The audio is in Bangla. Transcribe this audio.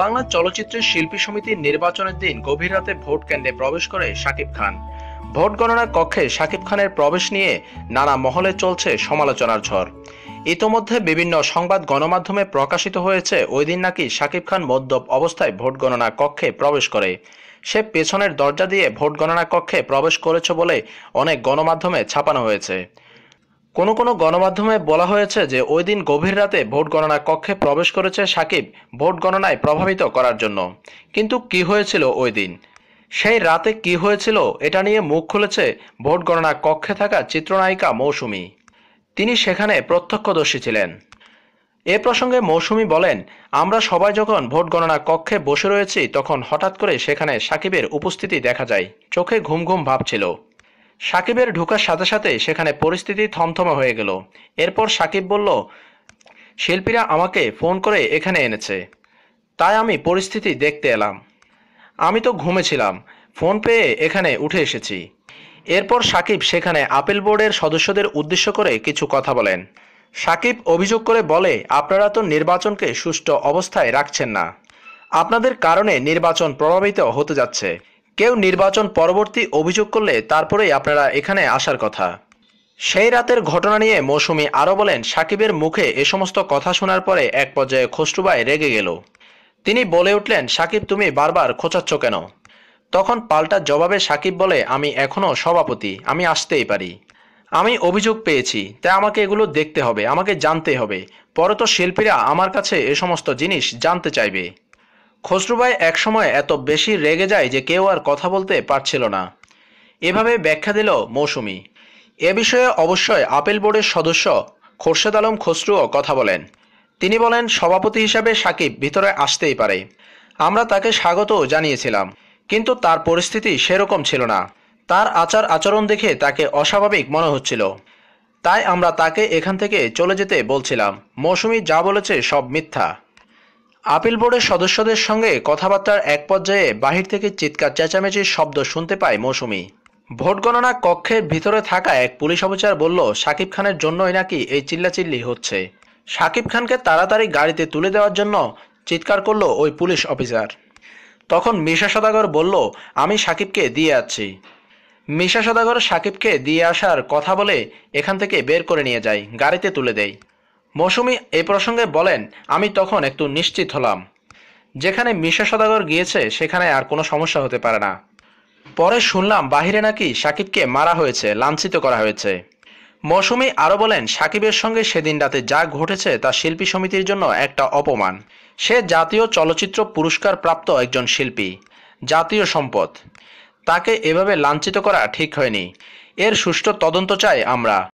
বাংলা চলচ্চিত্রের শিল্পী সমিতির নির্বাচনের দিন গভীর রাতে ভোট কেন্দ্রে প্রবেশ করে শাকিব খান। ভোট গণনার কক্ষে শাকিব খানের প্রবেশ নিয়ে নানা মহলে চলছে সমালোচনার ঝড়। ইতোমধ্যে বিভিন্ন সংবাদ গণমাধ্যমে প্রকাশিত হয়েছে, ওই দিন নাকি শাকিব খান মদ্যপ অবস্থায় ভোট গণনা কক্ষে প্রবেশ করে। সে পেছনের দরজা দিয়ে ভোট গণনা কক্ষে প্রবেশ করেছে বলে অনেক গণমাধ্যমে ছাপানো হয়েছে। কোনো কোনো গণমাধ্যমে বলা হয়েছে যে ওই দিন গভীর রাতে ভোট গণনা কক্ষে প্রবেশ করেছে সাকিব ভোট গণনায় প্রভাবিত করার জন্য। কিন্তু কি হয়েছিল ওই দিন? সেই রাতে কি হয়েছিল এটা নিয়ে মুখ খুলেছে ভোট গণনা কক্ষে থাকা চিত্রনায়িকা মৌসুমি। তিনি সেখানে প্রত্যক্ষদর্শী ছিলেন। এ প্রসঙ্গে মৌসুমি বলেন, আমরা সবাই যখন ভোট গণনা কক্ষে বসে রয়েছি তখন হঠাৎ করে সেখানে সাকিবের উপস্থিতি দেখা যায়। চোখে ঘুম ঘুম ভাব ছিল। সাকিবের ঢোকার সাথে সাথে সেখানে পরিস্থিতি থমথমে হয়ে গেল। এরপর সাকিব বলল, শিল্পীরা আমাকে ফোন করে এখানে এনেছে। তাই আমি পরিস্থিতি দেখতে এলাম। আমি তো ঘুমেছিলাম। ফোন পেয়ে এখানে উঠে এসেছি। এরপর সাকিব সেখানে আপিল বোর্ডের সদস্যদের উদ্দেশ্য করে কিছু কথা বলেন। সাকিব অভিযোগ করে বলে, আপনারা তো নির্বাচনকে সুষ্ঠু অবস্থায় রাখছেন না। আপনাদের কারণে নির্বাচন প্রভাবিত হতে যাচ্ছে। কেউ নির্বাচন পরবর্তী অভিযোগ করলে তারপরেই আপনারা এখানে আসার কথা। সেই রাতের ঘটনা নিয়ে মৌসুমি আরও বলেন, সাকিবের মুখে এ সমস্ত কথা শোনার পরে এক পর্যায়ে খসরুবাই রেগে গেল। তিনি বলে উঠলেন, সাকিব, তুমি বারবার খোঁচাচ্ছ কেন? তখন পাল্টা জবাবে সাকিব বলে, আমি এখনও সভাপতি, আমি আসতেই পারি। আমি অভিযোগ পেয়েছি, তাই আমাকে এগুলো দেখতে হবে, আমাকে জানতে হবে। পরে তো শিল্পীরা আমার কাছে এ সমস্ত জিনিস জানতে চাইবে। খসরুভাই একসময় এত বেশি রেগে যায় যে কেউ আর কথা বলতে পারছিল না। এভাবে ব্যাখ্যা দিল মৌসুমি। এ বিষয়ে অবশ্যই আপেল বোর্ডের সদস্য খোরশেদ আলম খসরুও কথা বলেন। তিনি বলেন, সভাপতি হিসাবে সাকিব ভিতরে আসতেই পারে। আমরা তাকে স্বাগত জানিয়েছিলাম, কিন্তু তার পরিস্থিতি সেরকম ছিল না। তার আচার আচরণ দেখে তাকে অস্বাভাবিক মনে হচ্ছিল। তাই আমরা তাকে এখান থেকে চলে যেতে বলছিলাম। মৌসুমি যা বলেছে সব মিথ্যা। আপিল বোর্ডের সদস্যদের সঙ্গে কথাবার্তার এক পর্যায়ে বাহির থেকে চিৎকার, চেঁচামেচির শব্দ শুনতে পায় মৌসুমি। ভোট গণনা কক্ষের ভিতরে থাকা এক পুলিশ অফিসার বলল, সাকিব খানের জন্যই নাকি এই চিল্লাচিল্লি হচ্ছে? সাকিব খানকে তাড়াতাড়ি গাড়িতে তুলে দেওয়ার জন্য চিৎকার করল ওই পুলিশ অফিসার। তখন মিশা সদাগর বলল, আমি সাকিবকে দিয়ে যাচ্ছি মিশা সদাগর সাকিবকে দিয়ে আসার কথা বলে এখান থেকে বের করে নিয়ে যায়, গাড়িতে তুলে দেয়। মৌসুমি এই প্রসঙ্গে বলেন, আমি তখন একটু নিশ্চিত হলাম। যেখানে মিশা সদাগর গিয়েছে, সেখানে আর কোনো সমস্যা হতে পারে না। পরে শুনলাম বাহিরে নাকি সাকিবকে মারা হয়েছে, লাঞ্ছিত করা হয়েছে। মৌসুমি আরও বলেন, সাকিবের সঙ্গে সেদিন রাতে যা ঘটেছে, তা শিল্পী সমিতির জন্য একটা অপমান। সে জাতীয় চলচ্চিত্র পুরস্কার প্রাপ্ত একজন শিল্পী, জাতীয় সম্পদ। তাকে এভাবে লাঞ্ছিত করা ঠিক হয়নি। এর সুষ্ঠু তদন্ত চাই আমরা।